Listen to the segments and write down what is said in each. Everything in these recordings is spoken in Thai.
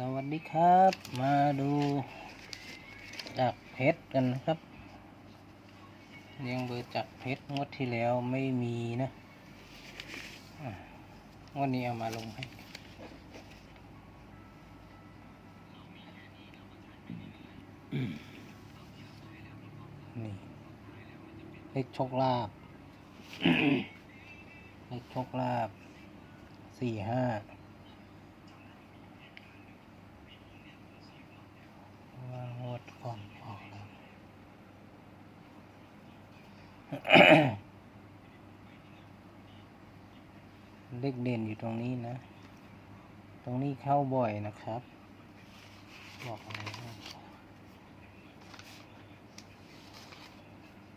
สวัสดีครับ มาดูจากเพชรกันนะครับเรียงเบอร์จากเพชรงวดที่แล้วไม่มีนะอะงวดนี้เอามาลงให้นี่เลขโชคลาภเลขโชคลาภสี่ห้าวางงวดก่อนออกแล้ว เลขเด่นอยู่ตรงนี้นะ ตรงนี้เข้าบ่อยนะครับ บอกอะไร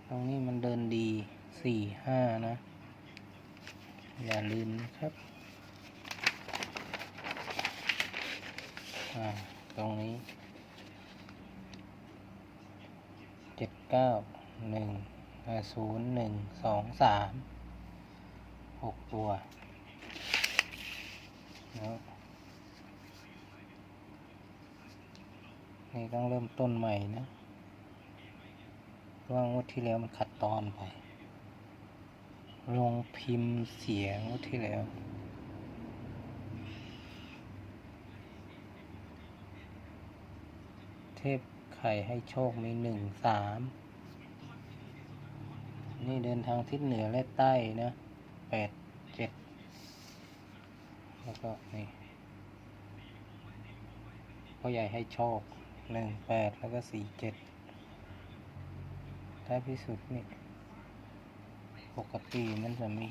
ตรงนี้มันเดินดีสี่ห้านะ อย่าลืมนะครับอ่าตรงนี้เจ็ดเก้าหนึ่ง ศูนย์หนึ่งสองสามหกตัวแล้วนี่ต้องเริ่มต้นใหม่นะราะว่างวดที่แล้วมันขัดตอนไป ลงพิมพ์เสียงวดที่แล้วเทพไข่ให้โชคมีหนึ่งสาม นี่เดินทางทิศเหนือและใต้นะแปดเจ็ดแล้วก็นี่พ่อใหญ่ให้โชคหนึ่งแปดแล้วก็สี่เจ็ดท้ายที่สุดนี่ปกติมันจะมี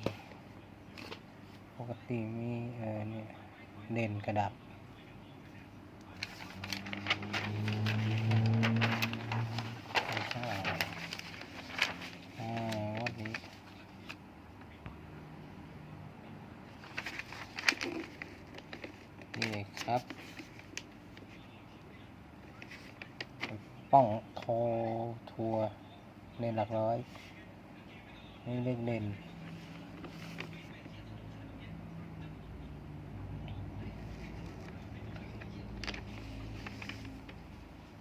ปกติมีเออเนี่ยเด่นกระดับ ไม่ใช่อ่าวันนี้ นี่เลยครับ ป้องโทรทัวร์เล่นหลักร้อย นี่เลขเด่น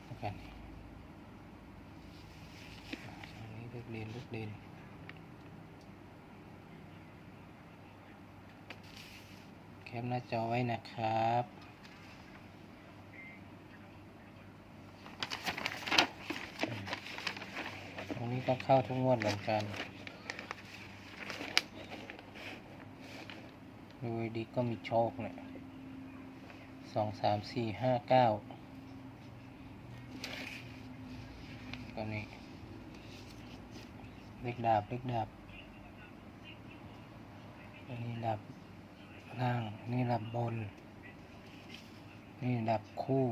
แล้วกันอันนี้เลขเด่นเลขเด่นแคปหน้าจอไว้นะครับ ต รงนี้ก็เข้าทุกงวดเหมือนกันดูดีก็มีโชคเนี่ยสองสามสี่ห้าเก้าก็นี่เล็กดาบ เล็กดาบอันนี้ดับล่าง นี่ดับบน นี่ดับคู่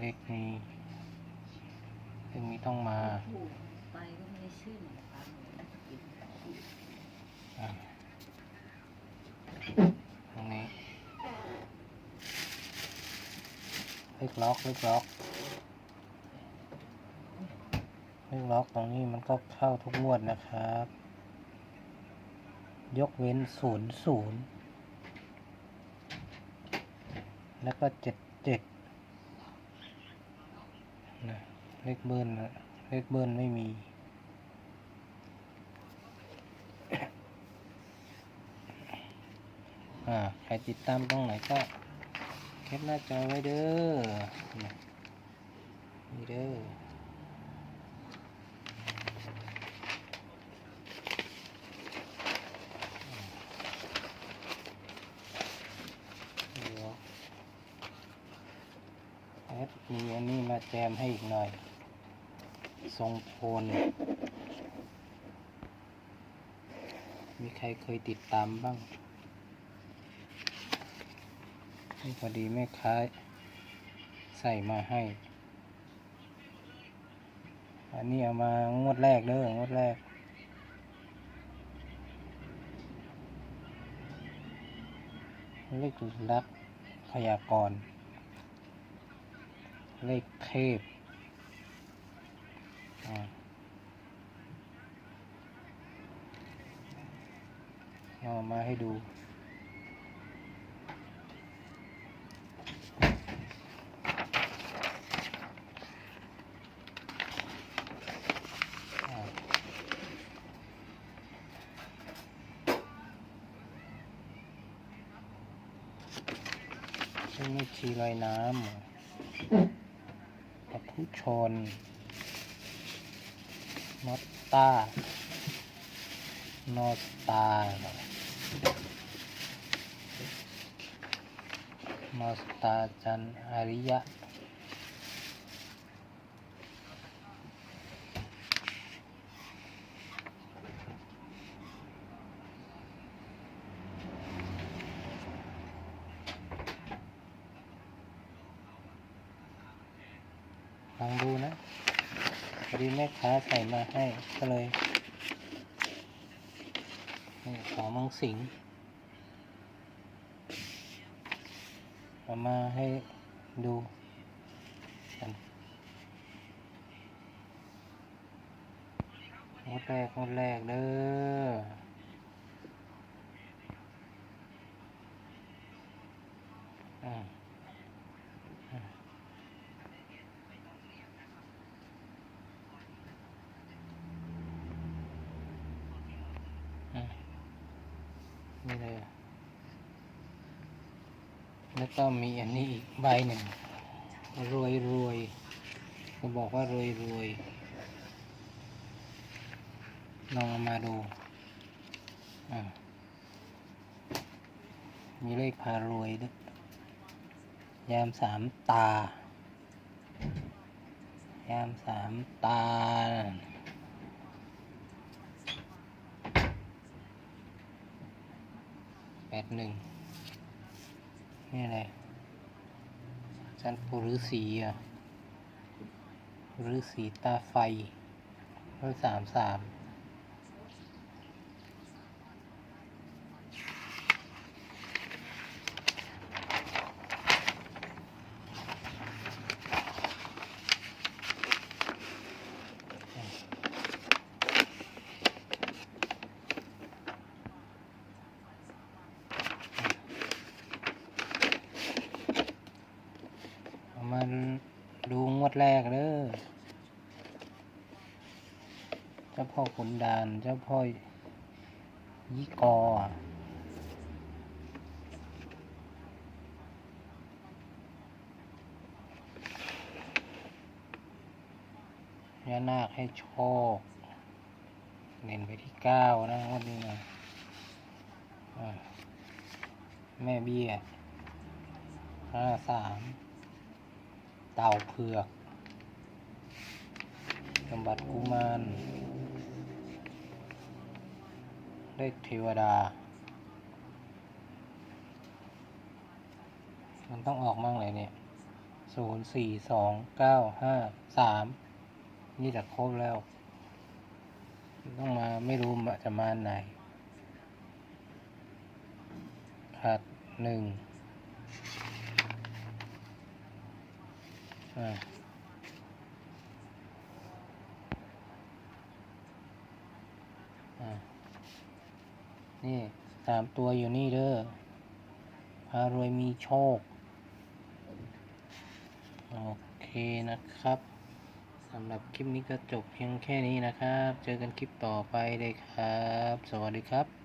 เลขนี้เลขนี้ต้องมาถูกไปก็ไม่ได้ชื่อหนึ่งครั้งเลยนะกินอะตรงนี้เลขล็อกเลขล็อกเลขล็อกตรงนี้มันก็เข้าทุกงวดนะครับ ยกเว้นศูนย์ศูนย์แล้วก็เจ็ดเจ็ดนะ เลขเบิ้ลนะเลขเบิ้ลไม่มีอ่าใครติดตามตรงไหนก็แคปหน้าจอไว้เด้อนี่เด้อเดี๋ยวแอดมีอันนี้มาแจมให้อีกหน่อย ทรงโพนมีใครเคยติดตามบ้างนี่พอดีแม่ค้าใส่มาให้ อันนี้เอามางวดแรกเด้องวดแรกเลขลักพยากร เลขเทพ เอามาให้ดู ซึ่ชีลอยน้ำกับผู้ชน นอตตานอสตานอสตาจันอาริยะลองดูนะ อดีแม่ค้าใส่มาให้ก็เลยขอมังสิงเอามาให้ดูกันงดแรกงดแรกเด้ออืม นี่เลย แล้วก็มีอันนี้อีกใบหนึ่ง รวยรวยจะบอกว่ารวยรวยลองมาดู มีเลขพารวยด้วย ยามสามตา ยามสามตา แป ดหนึ่งนี่อะไรจันปูฤาษีอะฤาษีตาไฟร้อยสามสาม มาดูงวดแรกเด้อเจ้าพ่อขุนดาน เจ้าพ่อยี่กออ่านาคให้โชค เน้นไปที่เก้านะงวันนี้นะอะแม่เบี้ยห้าสาม เต่าเผือกสมบัติกุมารเลขเทวดา มันต้องออกมั่งเลยเนี่ยศูนย์สี่สองเก้าห้าสามนี่จะครบแล้ว ต้องมาไม่รู้จะมาไหนขาดหนึ่ง อ่า อ่านี่สามตัวอยู่นี่เด้อพารวยมีโชค โอเคนะครับสำหรับคลิปนี้ก็จบเพียงแค่นี้นะครับ เจอกันคลิปต่อไปเลยครับ สวัสดีครับ